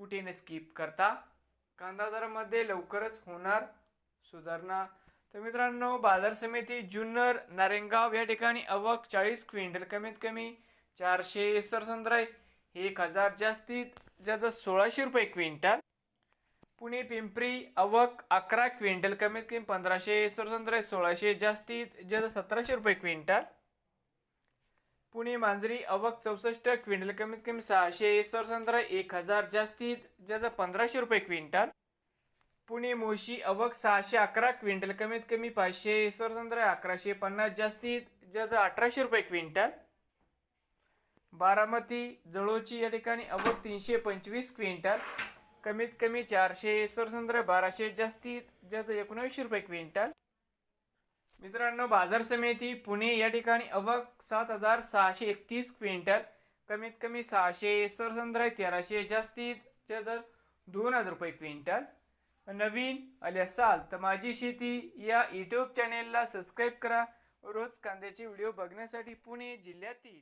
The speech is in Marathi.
कुठे स्किप करता? कांदा दरामध्ये लवकरच होणार सुधारणा. तर मित्रांनो बाजार समिती जुन्नर नारेंगाव या ठिकाणी अवक चाळीस क्विंटल कमीत कमी चारशे सरसंद्राय एक हजार जास्तीत जास्त सोळाशे रुपये क्विंटल. पुणे पिंपरी अवक अकरा क्विंटल कमीत कमी पंधराशे सरसंद्राय सोळाशे जास्तीत जास्त सतराशे रुपये क्विंटल. पुणे मांजरी अवक चौसष्ट क्विंटल कमीत कमी सहाशे सरसंद्रा एक हजार जास्तीत ज्याचा पंधराशे रुपये क्विंटल. पुणे मोशी अवक सहाशे अकरा क्विंटल कमीत कमी पाचशे सरसंद्रा अकराशे पन्नास जास्तीत ज्याचा अठराशे रुपये क्विंटल. बारामती जळोची या ठिकाणी अवक तीनशे पंचवीस क्विंटल. कमीत कमी चारशे सरसंद्रा बाराशे जास्तीत ज्याचा एकोणावीसशे रुपये क्विंटल. मित्रांनो बाजार समिती पुणे या ठिकाणी अवक सात हजार सहाशे एकतीस क्विंटल कमीत कमी सहाशे सरसंद्राय तेराशे जास्तीत दर दोन हजार रुपये क्विंटल. नवीन आले असाल तर माझी शेती या यूट्यूब चॅनेलला सबस्क्राईब करा. रोज कांद्याचे व्हिडिओ बघण्यासाठी पुणे जिल्ह्यातील